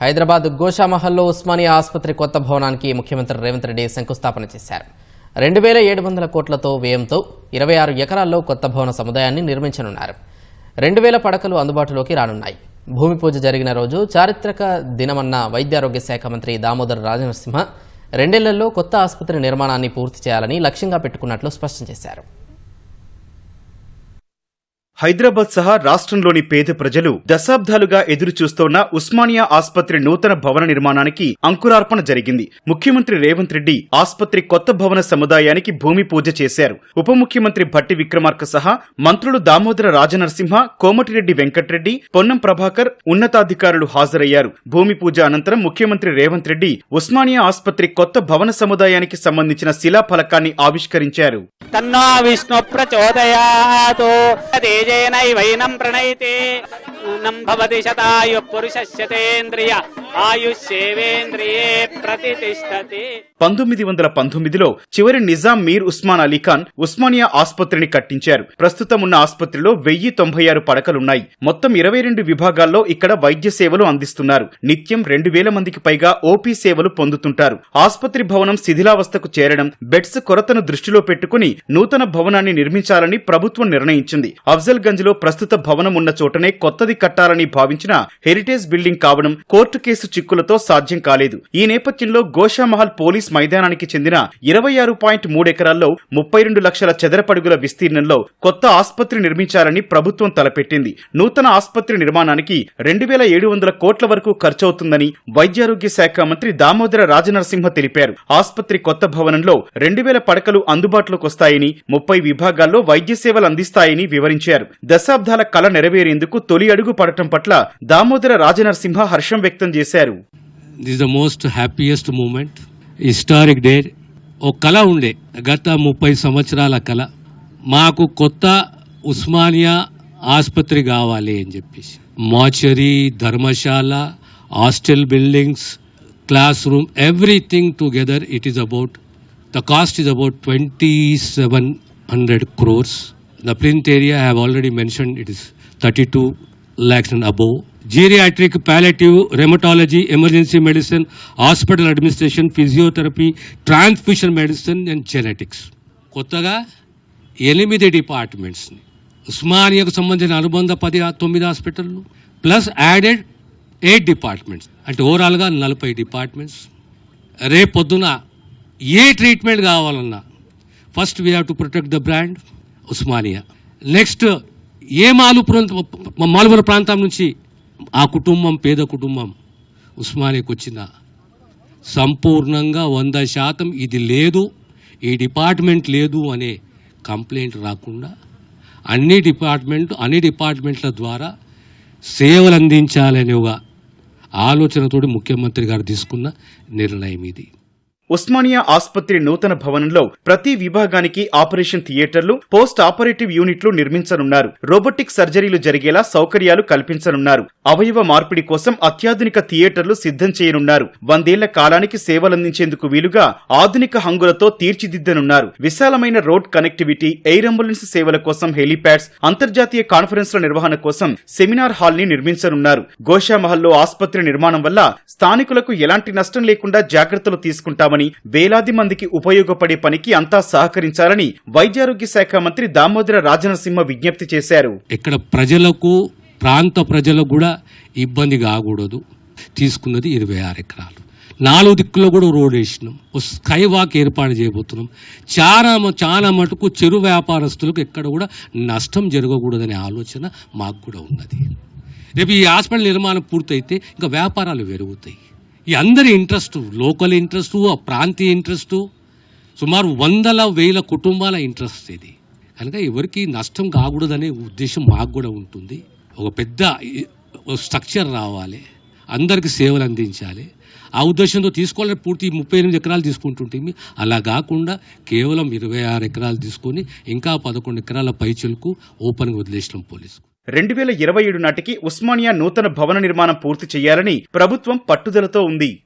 హైదరాబాద్ గోషామహల్లో ఉస్మానియా ఆసుపత్రి కొత్త భవనానికి ముఖ్యమంత్రి రేవంత్ రెడ్డి శంకుస్థాపన చేశారు. రెండు వేల ఏడు వందల కోట్లతో వ్యయంతో ఇరవై ఆరు ఎకరాల్లో కొత్త భవన సముదాయాన్ని నిర్మించనున్నారు. రెండు వేల పడకలు అందుబాటులోకి రానున్నాయి. భూమి పూజ జరిగిన రోజు చారిత్రక దినమన్న వైద్యారోగ్య శాఖ మంత్రి దామోదర్ రాజనరసింహ రెండేళ్ళలో కొత్త ఆసుపత్రి నిర్మాణాన్ని పూర్తి చేయాలని లక్ష్యంగా పెట్టుకున్నట్లు స్పష్టం చేశారు. హైదరాబాద్ సహా రాష్ట్రంలోని పేద ప్రజలు దశాబ్దాలుగా ఎదురు చూస్తోన్న ఉస్మానియా ఆసుపత్రి నూతన భవన నిర్మాణానికి అంకురార్పణ జరిగింది. ముఖ్యమంత్రి రేవంత్ రెడ్డి ఆసుపత్రి కొత్త భవన సముదాయానికి భూమి పూజ చేశారు. ఉప ముఖ్యమంత్రి భట్టి విక్రమార్క సహా మంత్రులు దామోదర రాజనరసింహ కోమటిరెడ్డి వెంకట్రెడ్డి పొన్నం ప్రభాకర్ ఉన్నతాధికారులు హాజరయ్యారు. భూమి పూజ అనంతరం ముఖ్యమంత్రి రేవంత్ రెడ్డి ఉస్మానియా ఆసుపత్రి కొత్త భవన సముదాయానికి సంబంధించిన శిలాఫలకాన్ని ఆవిష్కరించారు. తేజేనైవైనం ప్రణయితే. నం భవతి శతాయు పురుషస్యతేంద్రియ ఆయుష్యేవేంద్రియే ప్రతిష్టతి పంతొమ్మిది వందల పంతొమ్మిదిలో చివరి నిజాం మీర్ ఉస్మాన్ అలీ ఖాన్ ఉస్మానియా ఆసుపత్రిని కట్టించారు. ప్రస్తుతం ఉన్న ఆసుపత్రిలో వెయ్యి తొంభై ఆరు పడకలున్నాయి. మొత్తం ఇరవై రెండు విభాగాల్లో ఇక్కడ వైద్య సేవలు అందిస్తున్నారు. నిత్యం రెండు వేల మందికి పైగా ఓపీ సేవలు పొందుతుంటారు. ఆసుపత్రి భవనం శిథిలావస్థకు చేరడం బెడ్స్ కొరతను దృష్టిలో పెట్టుకుని నూతన భవనాన్ని నిర్మించాలని ప్రభుత్వం నిర్ణయించింది. అఫ్జల్ గంజ్లో ప్రస్తుత భవనం ఉన్న చోటనే కొత్త కొత్తది కట్టాలని భావించిన హెరిటేజ్ బిల్డింగ్ కావడం కోర్టు కేసు చిక్కులతో సాధ్యం కాలేదు. ఈ నేపథ్యంలో గోషామహల్ పోలీస్ మైదానానికి చెందిన ఇరవై ఆరు పాయింట్ మూడు ఎకరాల్లో ముప్పై రెండు లక్షల చదరపడుగుల విస్తీర్ణంలో కొత్త ఆసుపత్రి నిర్మించాలని ప్రభుత్వం తలపెట్టింది. నూతన ఆసుపత్రి నిర్మాణానికి రెండు వేల ఏడు వందల కోట్ల వరకు ఖర్చవుతుందని వైద్యారోగ్య శాఖ మంత్రి దామోదర రాజనరసింహ తెలిపారు. ఆసుపత్రి కొత్త భవనంలో రెండు వేల పడకలు అందుబాటులోకి వస్తాయని ముప్పై విభాగాల్లో వైద్య సేవలు అందిస్తాయని వివరించారు. దశాబ్దాల కళ నెరవేరేందుకు తొలి అడుగు పడటం పట్ల దామోదర రాజనరసింహ హర్షం వ్యక్తం చేశారు. This the most happiest moment historic day ఓ కళ ఉండే. గత ముప్పై సంవత్సరాల కళ. మాకు కొత్త ఉస్మానియా ఆసుపత్రి కావాలి అని చెప్పేసి. Mortuary dharamshala hostel buildings class room everything together it is about the cost is about twenty seven hundred crores the print area have already mention it is thirty two లాక్సిన్ above geriatric palliative rheumatology emergency medicine hospital administration physiotherapy transfusion medicine and genetics కొత్తగా ఎనిమిది డిపార్ట్మెంట్స్ని ఉస్మానియాకు సంబంధించిన అనుబంధ పది తొమ్మిది హాస్పిటల్లు plus added eight departments అంటే ఓవరాల్గా నలభై డిపార్ట్మెంట్స్ రేపు పొద్దున ఏ ట్రీట్మెంట్ కావాలన్నా first we have to protect the brand Osmania. Next a Malupuram మాలుపుర ప్రాంతం నుంచి ఆ కుటుంబం పేద కుటుంబం ఉస్మానియాకి వచ్చిందా? సంపూర్ణంగా వంద శాతం ఇది లేదు ఈ డిపార్ట్మెంట్ లేదు అనే కంప్లైంట్ రాకుండా అన్ని డిపార్ట్మెంట్ అన్ని డిపార్ట్మెంట్ల ద్వారా సేవలు అందించాలనే ఒక ఆలోచనతోటి ముఖ్యమంత్రి గారు తీసుకున్న నిర్ణయం ఇది. ఉస్మానియా ఆసుపత్రి నూతన భవనంలో ప్రతి విభాగానికి ఆపరేషన్ థియేటర్లు పోస్ట్ ఆపరేటివ్ యూనిట్లు నిర్మించనున్నారు. రోబోటిక్ సర్జరీలు జరిగేలా సౌకర్యాలు కల్పించనున్నారు. అవయవ మార్పిడి కోసం అత్యాధునిక థియేటర్లు సిద్ధం చేయనున్నారు. వందేళ్ళ కాలానికి సేవలందించేందుకు వీలుగా ఆధునిక హంగులతో తీర్చిదిద్దనున్నారు. విశాలమైన రోడ్ కనెక్టివిటీ ఎయిర్ అంబులెన్స్ సేవల కోసం హెలీప్యాడ్స్ అంతర్జాతీయ కాన్ఫరెన్స్ల నిర్వహణ కోసం సెమినార్ హాల్ని నిర్మించనున్నారు. గోషామహల్లో ఆసుపత్రి నిర్మాణం వల్ల స్థానికులకు ఎలాంటి నష్టం లేకుండా జాగ్రత్తలు తీసుకుంటామని వేలాది మందికి ఉపయోగపడే పనికి అంతా సహకరించాలని వైద్యారోగ్య శాఖ మంత్రి దామోదర రాజనసింహ విజ్ఞప్తి చేశారు. ఇక్కడ ప్రజలకు ప్రాంత ప్రజలకు కూడా ఇబ్బంది కాకూడదు తీసుకున్నది ఇరవై ఆరు ఎకరాలు. నాలుగు దిక్కులో కూడా రోడ్ వేసినాం. ఓ స్కై వాక్ ఏర్పాటు చేయబోతున్నాం. చాలా మ- చాలా మటుకు చెరు వ్యాపారస్తులకు ఎక్కడ కూడా నష్టం జరగకూడదనే ఆలోచన మాకు కూడా ఉన్నది. రేపు ఈ హాస్పిటల్ నిర్మాణం పూర్తయితే ఇంకా వ్యాపారాలు పెరుగుతాయి ఈ అందరి ఇంట్రెస్ట్ లోకల్ ఇంట్రెస్ట్ ఆ ప్రాంతీయ ఇంట్రెస్ట్ సుమారు వందల వేల కుటుంబాల ఇంట్రెస్ట్ ఇది. కనుక ఎవరికి నష్టం కాకూడదనే ఉద్దేశం మాకు కూడా ఉంటుంది. ఒక పెద్ద స్ట్రక్చర్ రావాలి. అందరికి సేవలు అందించాలి. ఆ ఉద్దేశంతో తీసుకోవాలని పూర్తి ముప్పై ఎనిమిది ఎకరాలు తీసుకుంటుంటే అలా కాకుండా కేవలం ఇరవై ఆరు ఎకరాలు తీసుకొని ఇంకా పదకొండు ఎకరాల పైచలకు ఓపెన్గా వదిలేసినాం పోలీసుకు రెండు వేల ఇరవై ఏడు నాటికి ఉస్మానియా నూతన భవన నిర్మాణం పూర్తి చేయాలని ప్రభుత్వం పట్టుదలతో ఉంది.